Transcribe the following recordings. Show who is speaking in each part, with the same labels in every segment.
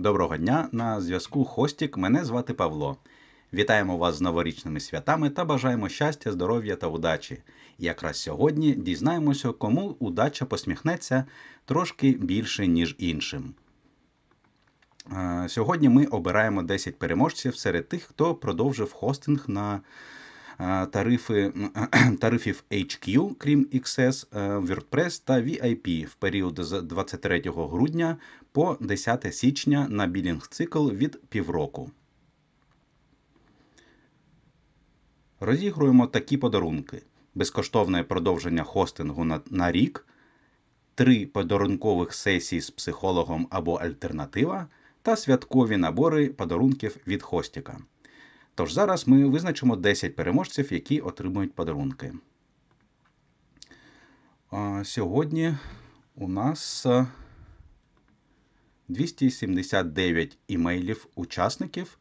Speaker 1: Доброго дня! На зв'язку Хостік. Мене звати Павло. Вітаємо вас з новорічними святами та бажаємо щастя, здоров'я та удачі. Якраз сьогодні дізнаємося, кому удача посміхнеться трошки більше, ніж іншим. Е, Сьогодні ми обираємо 10 переможців серед тих, хто продовжив хостинг на тарифи, тарифів HQ, крім XS, е, WordPress та VIP в період з 23 грудня по 10 січня на білінг-цикл від півроку. Розігруємо такі подарунки: безкоштовне продовження хостингу на, на рік, три подарункових сесії з психологом або альтернатива та святкові набори подарунків від Хостіка. Тож зараз ми визначимо 10 переможців, які отримують подарунки. Сьогодні у нас 279 імейлів учасників.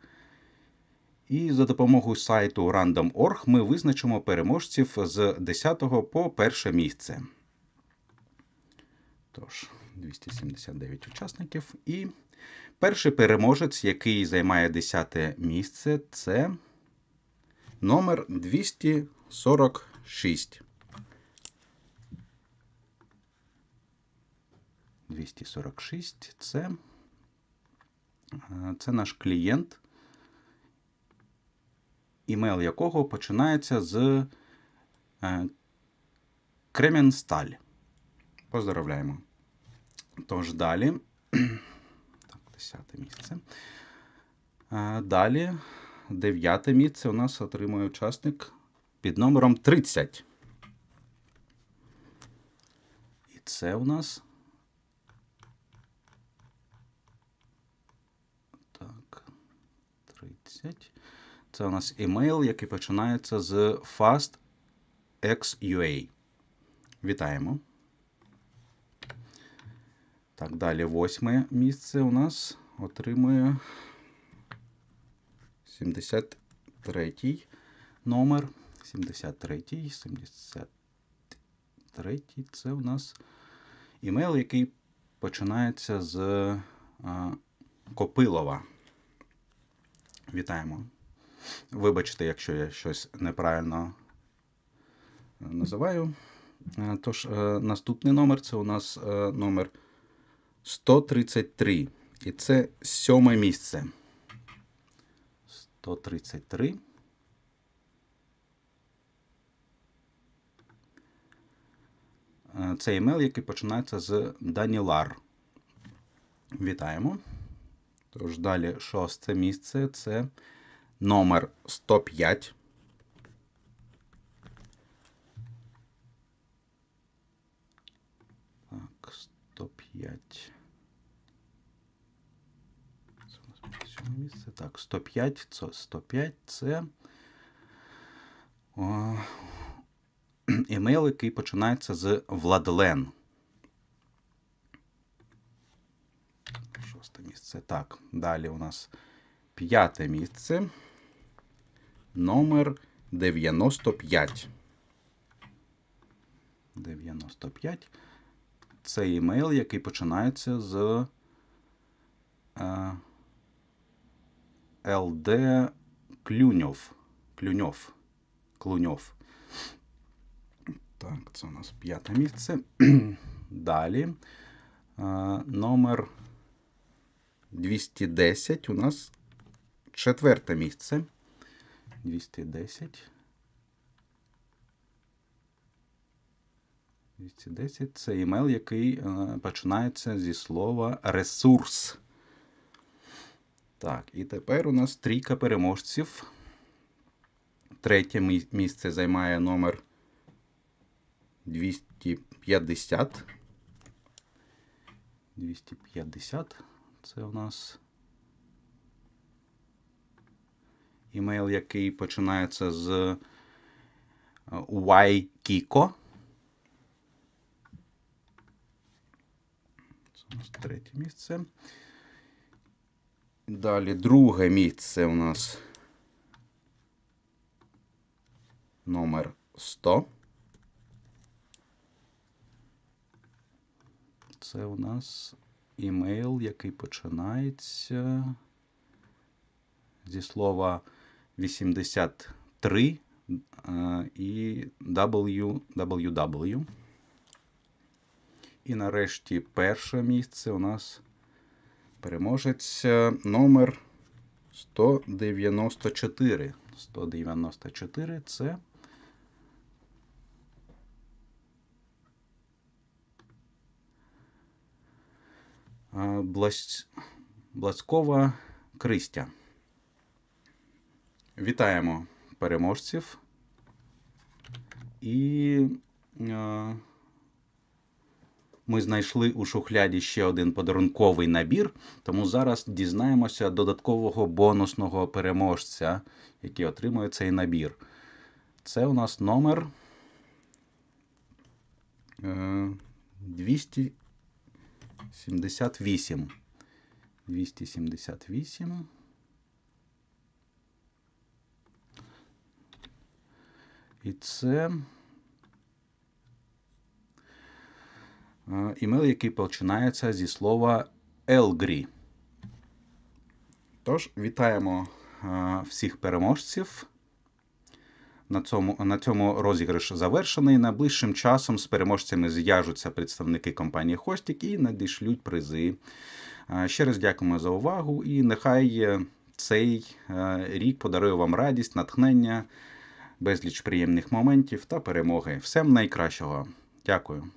Speaker 1: І за допомогою сайту Random.org ми визначимо переможців з 10 по перше місце. Тож, 279 учасників. І перший переможець, який займає 10 місце, це номер 246. 246 це, е, це наш клієнт імейл якого починається з е, Кременсталь. Поздравляємо. Тож далі. Так, 10 місце. Далі, дев'яте місце у нас отримує учасник під номером 30. І це у нас. Так, 30. Це у нас імейл, який починається з FastXUA. Вітаємо. Так, далі восьме місце у нас отримує 73 номер. 73 73 це у нас імейл, який починається з а, Копилова. Вітаємо. Вибачте, якщо я щось неправильно називаю. Е, Тож, е, наступний номер це у нас е, номер 133. І це сьоме місце. 133. Е, Це емейл, який починається з Данілар. Вітаємо. Тож далі шосте місце це номер 105. Так, 105. Це у нас буде сьоме місце. Так, 105. Це 105 це емейл, який починається з Владлен. Шосте місце. Так, далі у нас п'яте місце. Номер 95. 95. Це імейл, який починається з е, ЛД Клюньов. Клюньов. Клуньов. Так, це у нас п'яте місце. Далі. Номер 210 у нас четверте місце. 210. 210 це імейл, який е, починається зі слова ресурс. Так, і тепер у нас трійка переможців. Третє місце займає номер 250. 250. Це у нас імейл, який починається з е, YKiko. Це у нас третє місце. Далі друге місце у нас номер 100. Це у нас імейл, який починається зі слова 83 е, і www. І нарешті перше місце у нас переможець е, номер 194. 194 це. Блась... Блацькова Кристя. Вітаємо переможців. І ми знайшли у шухляді ще один подарунковий набір, тому зараз дізнаємося додаткового бонусного переможця, який отримує цей набір. Це у нас номер е, 278. 278. І це імейл, який починається зі слова Елгрі. Тож, вітаємо е, всіх переможців. На цьому, на цьому розіграш завершений. Найближчим часом з переможцями зв'яжуться представники компанії Хостік і надішлють призи. Е, Ще раз дякуємо за увагу і нехай е, цей е, рік подарує вам радість, натхнення, безліч приємних моментів та перемоги. Всем найкращого. Дякую.